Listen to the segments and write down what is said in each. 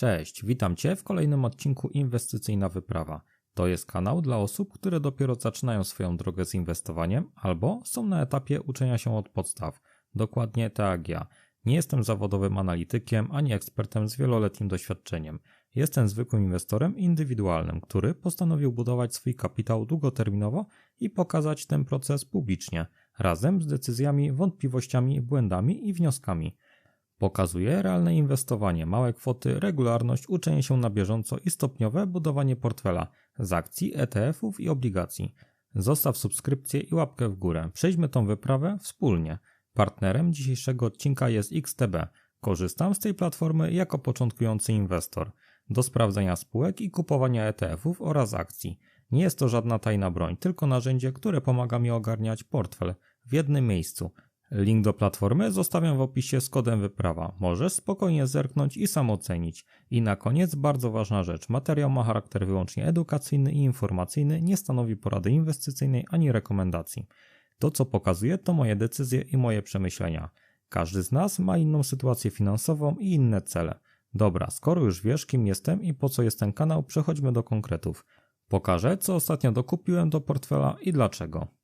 Cześć, witam Cię w kolejnym odcinku Inwestycyjna Wyprawa. To jest kanał dla osób, które dopiero zaczynają swoją drogę z inwestowaniem albo są na etapie uczenia się od podstaw. Dokładnie tak jak ja. Nie jestem zawodowym analitykiem ani ekspertem z wieloletnim doświadczeniem. Jestem zwykłym inwestorem indywidualnym, który postanowił budować swój kapitał długoterminowo i pokazać ten proces publicznie, razem z decyzjami, wątpliwościami, błędami i wnioskami. Pokazuje realne inwestowanie, małe kwoty, regularność, uczenie się na bieżąco i stopniowe budowanie portfela z akcji, ETF-ów i obligacji. Zostaw subskrypcję i łapkę w górę. Przejdźmy tą wyprawę wspólnie. Partnerem dzisiejszego odcinka jest XTB. Korzystam z tej platformy jako początkujący inwestor do sprawdzania spółek i kupowania ETF-ów oraz akcji. Nie jest to żadna tajna broń, tylko narzędzie, które pomaga mi ogarniać portfel w jednym miejscu. Link do platformy zostawiam w opisie z kodem wyprawa. Możesz spokojnie zerknąć i sam ocenić. I na koniec bardzo ważna rzecz. Materiał ma charakter wyłącznie edukacyjny i informacyjny, nie stanowi porady inwestycyjnej ani rekomendacji. To co pokazuję to moje decyzje i moje przemyślenia. Każdy z nas ma inną sytuację finansową i inne cele. Dobra, skoro już wiesz kim jestem i po co jest ten kanał, przechodźmy do konkretów. Pokażę co ostatnio dokupiłem do portfela i dlaczego.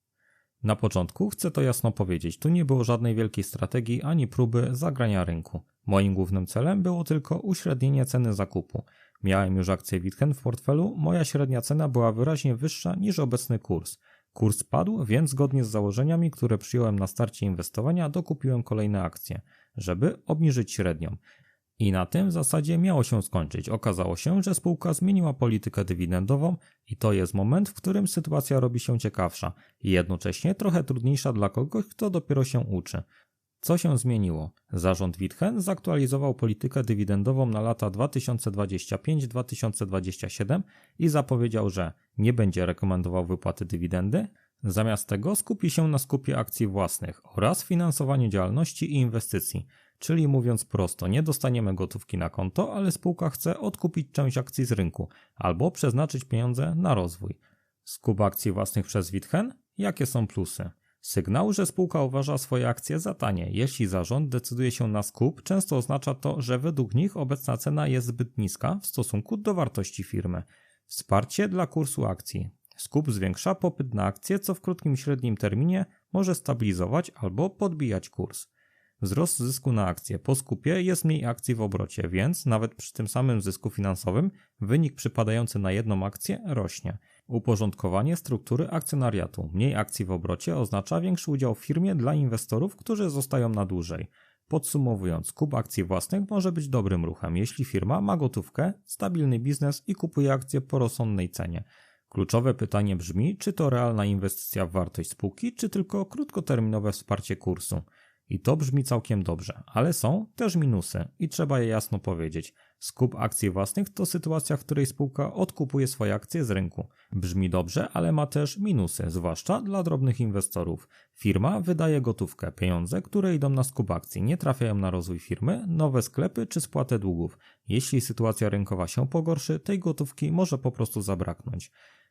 Na początku chcę to jasno powiedzieć, tu nie było żadnej wielkiej strategii ani próby zagrania rynku. Moim głównym celem było tylko uśrednienie ceny zakupu. Miałem już akcję Witchen w portfelu, moja średnia cena była wyraźnie wyższa niż obecny kurs. Kurs padł, więc zgodnie z założeniami, które przyjąłem na starcie inwestowania, dokupiłem kolejne akcje, żeby obniżyć średnią. I na tym w zasadzie miało się skończyć. Okazało się, że spółka zmieniła politykę dywidendową i to jest moment, w którym sytuacja robi się ciekawsza i jednocześnie trochę trudniejsza dla kogoś, kto dopiero się uczy. Co się zmieniło? Zarząd Witchen zaktualizował politykę dywidendową na lata 2025-2027 i zapowiedział, że nie będzie rekomendował wypłaty dywidendy, zamiast tego skupi się na skupie akcji własnych oraz finansowaniu działalności i inwestycji. Czyli mówiąc prosto, nie dostaniemy gotówki na konto, ale spółka chce odkupić część akcji z rynku albo przeznaczyć pieniądze na rozwój. Skup akcji własnych przez Witchen? Jakie są plusy? Sygnał, że spółka uważa swoje akcje za tanie. Jeśli zarząd decyduje się na skup, często oznacza to, że według nich obecna cena jest zbyt niska w stosunku do wartości firmy. Wsparcie dla kursu akcji. Skup zwiększa popyt na akcje, co w krótkim i średnim terminie może stabilizować albo podbijać kurs. Wzrost zysku na akcję. Po skupie jest mniej akcji w obrocie, więc nawet przy tym samym zysku finansowym wynik przypadający na jedną akcję rośnie. Uporządkowanie struktury akcjonariatu. Mniej akcji w obrocie oznacza większy udział w firmie dla inwestorów, którzy zostają na dłużej. Podsumowując, kup akcji własnych może być dobrym ruchem, jeśli firma ma gotówkę, stabilny biznes i kupuje akcje po rozsądnej cenie. Kluczowe pytanie brzmi, czy to realna inwestycja w wartość spółki, czy tylko krótkoterminowe wsparcie kursu. I to brzmi całkiem dobrze, ale są też minusy i trzeba je jasno powiedzieć. Skup akcji własnych to sytuacja, w której spółka odkupuje swoje akcje z rynku. Brzmi dobrze, ale ma też minusy, zwłaszcza dla drobnych inwestorów. Firma wydaje gotówkę, pieniądze, które idą na skup akcji, nie trafiają na rozwój firmy, nowe sklepy czy spłatę długów. Jeśli sytuacja rynkowa się pogorszy, tej gotówki może po prostu zabraknąć.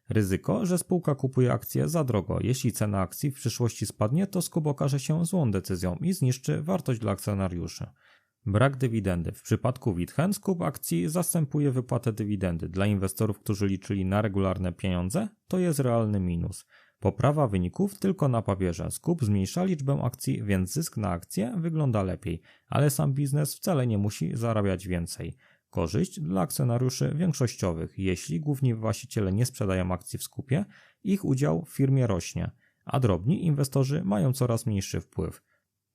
Ryzyko, że spółka kupuje akcje za drogo. Jeśli cena akcji w przyszłości spadnie, to skup okaże się złą decyzją i zniszczy wartość dla akcjonariuszy. Brak dywidendy. W przypadku Witchen skup akcji zastępuje wypłatę dywidendy. Dla inwestorów, którzy liczyli na regularne pieniądze, to jest realny minus. Poprawa wyników tylko na papierze. Skup zmniejsza liczbę akcji, więc zysk na akcję wygląda lepiej, ale sam biznes wcale nie musi zarabiać więcej. Korzyść dla akcjonariuszy większościowych. Jeśli główni właściciele nie sprzedają akcji w skupie, ich udział w firmie rośnie, a drobni inwestorzy mają coraz mniejszy wpływ.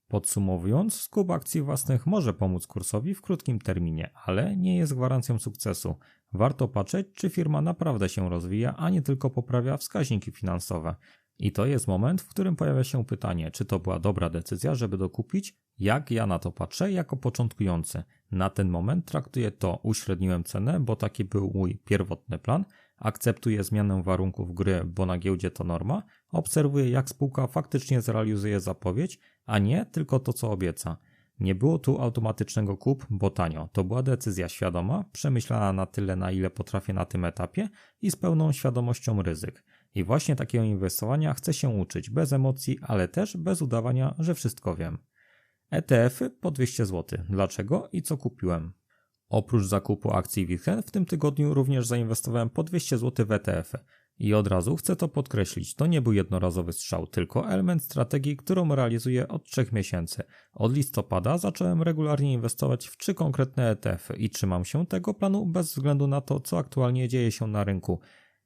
Podsumowując, skup akcji własnych może pomóc kursowi w krótkim terminie, ale nie jest gwarancją sukcesu. Warto patrzeć, czy firma naprawdę się rozwija, a nie tylko poprawia wskaźniki finansowe. I to jest moment, w którym pojawia się pytanie, czy to była dobra decyzja, żeby dokupić? Jak ja na to patrzę jako początkujący? Na ten moment traktuję to, uśredniłem cenę, bo taki był mój pierwotny plan, akceptuję zmianę warunków gry, bo na giełdzie to norma, obserwuję jak spółka faktycznie zrealizuje zapowiedź, a nie tylko to, co obieca. Nie było tu automatycznego kup, bo tanio. To była decyzja świadoma, przemyślana na tyle, na ile potrafię na tym etapie i z pełną świadomością ryzyk. I właśnie takiego inwestowania chcę się uczyć, bez emocji, ale też bez udawania, że wszystko wiem. ETF-y po 200 zł. Dlaczego i co kupiłem? Oprócz zakupu akcji Witchen w tym tygodniu również zainwestowałem po 200 zł w ETF-y. I od razu chcę to podkreślić, to nie był jednorazowy strzał, tylko element strategii, którą realizuję od 3 miesięcy. Od listopada zacząłem regularnie inwestować w trzy konkretne ETF-y i trzymam się tego planu bez względu na to, co aktualnie dzieje się na rynku.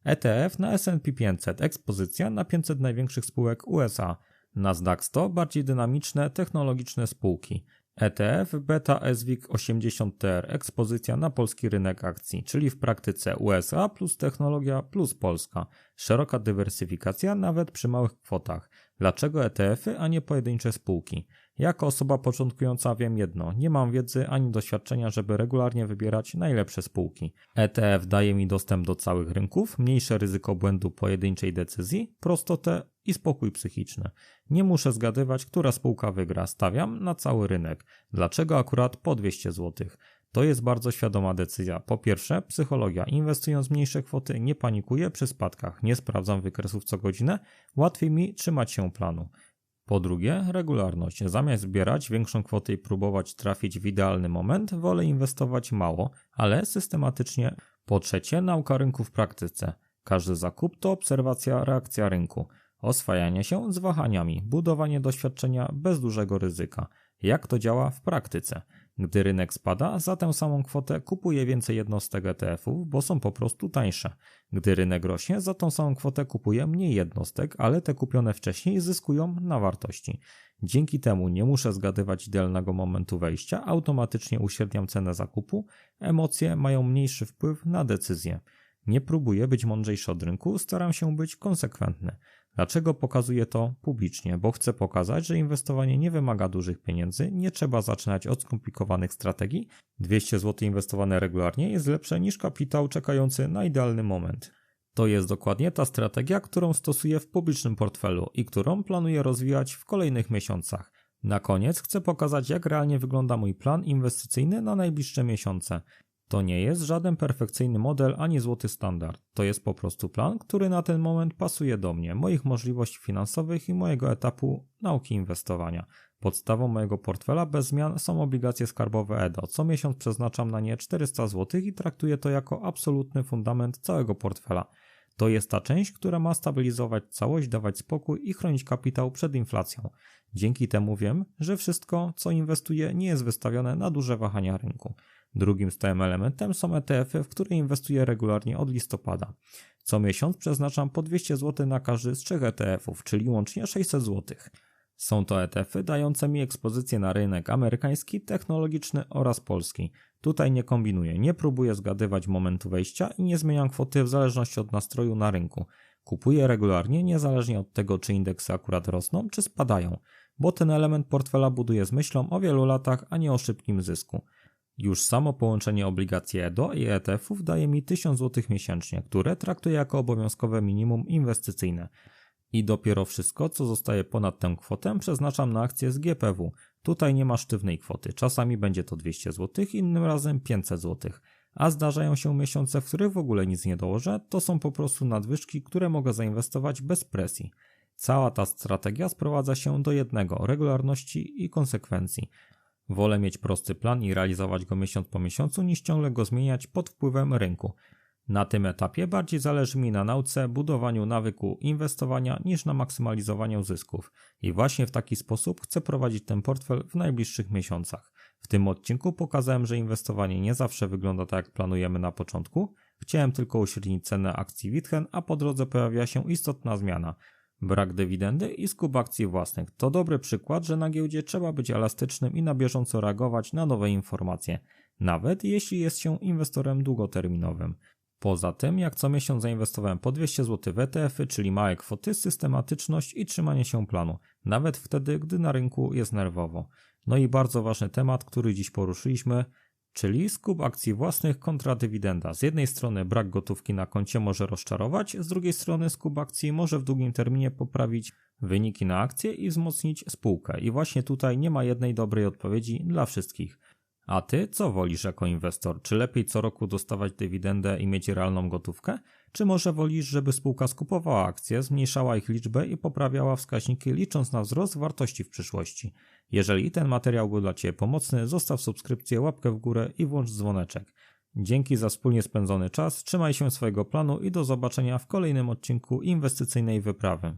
ETF na S&P 500, ekspozycja na 500 największych spółek USA. Nasdaq 100 bardziej dynamiczne, technologiczne spółki. ETF Beta SWIG 80TR ekspozycja na polski rynek akcji, czyli w praktyce USA plus technologia plus Polska. Szeroka dywersyfikacja nawet przy małych kwotach. Dlaczego ETF-y, a nie pojedyncze spółki? Jako osoba początkująca wiem jedno, nie mam wiedzy ani doświadczenia, żeby regularnie wybierać najlepsze spółki. ETF daje mi dostęp do całych rynków, mniejsze ryzyko błędu pojedynczej decyzji, prostotę i spokój psychiczny. Nie muszę zgadywać, która spółka wygra, stawiam na cały rynek. Dlaczego akurat po 200 zł? To jest bardzo świadoma decyzja. Po pierwsze, psychologia. Inwestując mniejsze kwoty, nie panikuję przy spadkach, nie sprawdzam wykresów co godzinę, łatwiej mi trzymać się planu. Po drugie, regularność. Zamiast zbierać większą kwotę i próbować trafić w idealny moment, wolę inwestować mało, ale systematycznie. Po trzecie, nauka rynku w praktyce. Każdy zakup to obserwacja, reakcja rynku, oswajanie się z wahaniami, budowanie doświadczenia bez dużego ryzyka. Jak to działa w praktyce? Gdy rynek spada, za tę samą kwotę kupuję więcej jednostek ETF-ów, bo są po prostu tańsze. Gdy rynek rośnie, za tą samą kwotę kupuję mniej jednostek, ale te kupione wcześniej zyskują na wartości. Dzięki temu nie muszę zgadywać idealnego momentu wejścia, automatycznie uśredniam cenę zakupu, emocje mają mniejszy wpływ na decyzję. Nie próbuję być mądrzejszy od rynku, staram się być konsekwentny. Dlaczego pokazuję to publicznie? Bo chcę pokazać, że inwestowanie nie wymaga dużych pieniędzy, nie trzeba zaczynać od skomplikowanych strategii. 200 zł inwestowane regularnie jest lepsze niż kapitał czekający na idealny moment. To jest dokładnie ta strategia, którą stosuję w publicznym portfelu i którą planuję rozwijać w kolejnych miesiącach. Na koniec chcę pokazać, jak realnie wygląda mój plan inwestycyjny na najbliższe miesiące. To nie jest żaden perfekcyjny model ani złoty standard. To jest po prostu plan, który na ten moment pasuje do mnie, moich możliwości finansowych i mojego etapu nauki inwestowania. Podstawą mojego portfela bez zmian są obligacje skarbowe EDO. Co miesiąc przeznaczam na nie 400 zł i traktuję to jako absolutny fundament całego portfela. To jest ta część, która ma stabilizować całość, dawać spokój i chronić kapitał przed inflacją. Dzięki temu wiem, że wszystko, co inwestuję, nie jest wystawione na duże wahania rynku. Drugim stałym elementem są ETF-y, w które inwestuję regularnie od listopada. Co miesiąc przeznaczam po 200 zł na każdy z trzech ETF-ów, czyli łącznie 600 zł. Są to ETF-y dające mi ekspozycję na rynek amerykański, technologiczny oraz polski. Tutaj nie kombinuję, nie próbuję zgadywać momentu wejścia i nie zmieniam kwoty w zależności od nastroju na rynku. Kupuję regularnie, niezależnie od tego, czy indeksy akurat rosną, czy spadają, bo ten element portfela buduję z myślą o wielu latach, a nie o szybkim zysku. Już samo połączenie obligacji EDO i ETF-ów daje mi 1000 zł miesięcznie, które traktuję jako obowiązkowe minimum inwestycyjne. I dopiero wszystko, co zostaje ponad tę kwotę, przeznaczam na akcje z GPW. Tutaj nie ma sztywnej kwoty. Czasami będzie to 200 zł, innym razem 500 zł. A zdarzają się miesiące, w których w ogóle nic nie dołożę, to są po prostu nadwyżki, które mogę zainwestować bez presji. Cała ta strategia sprowadza się do jednego regularności i konsekwencji. Wolę mieć prosty plan i realizować go miesiąc po miesiącu, niż ciągle go zmieniać pod wpływem rynku. Na tym etapie bardziej zależy mi na nauce, budowaniu nawyku inwestowania niż na maksymalizowaniu zysków. I właśnie w taki sposób chcę prowadzić ten portfel w najbliższych miesiącach. W tym odcinku pokazałem, że inwestowanie nie zawsze wygląda tak, jak planujemy na początku. Chciałem tylko uśrednić cenę akcji Witchen, a po drodze pojawia się istotna zmiana. Brak dywidendy i skup akcji własnych to dobry przykład, że na giełdzie trzeba być elastycznym i na bieżąco reagować na nowe informacje, nawet jeśli jest się inwestorem długoterminowym. Poza tym, jak co miesiąc zainwestowałem po 200 zł w ETF-y, czyli małe kwoty, systematyczność i trzymanie się planu, nawet wtedy, gdy na rynku jest nerwowo. No i bardzo ważny temat, który dziś poruszyliśmy, czyli skup akcji własnych kontra dywidenda. Z jednej strony brak gotówki na koncie może rozczarować, z drugiej strony skup akcji może w długim terminie poprawić wyniki na akcje i wzmocnić spółkę. I właśnie tutaj nie ma jednej dobrej odpowiedzi dla wszystkich. A ty co wolisz jako inwestor? Czy lepiej co roku dostawać dywidendę i mieć realną gotówkę? Czy może wolisz, żeby spółka skupowała akcje, zmniejszała ich liczbę i poprawiała wskaźniki licząc na wzrost wartości w przyszłości? Jeżeli ten materiał był dla Ciebie pomocny, zostaw subskrypcję, łapkę w górę i włącz dzwoneczek. Dzięki za wspólnie spędzony czas, trzymaj się swojego planu i do zobaczenia w kolejnym odcinku inwestycyjnej wyprawy.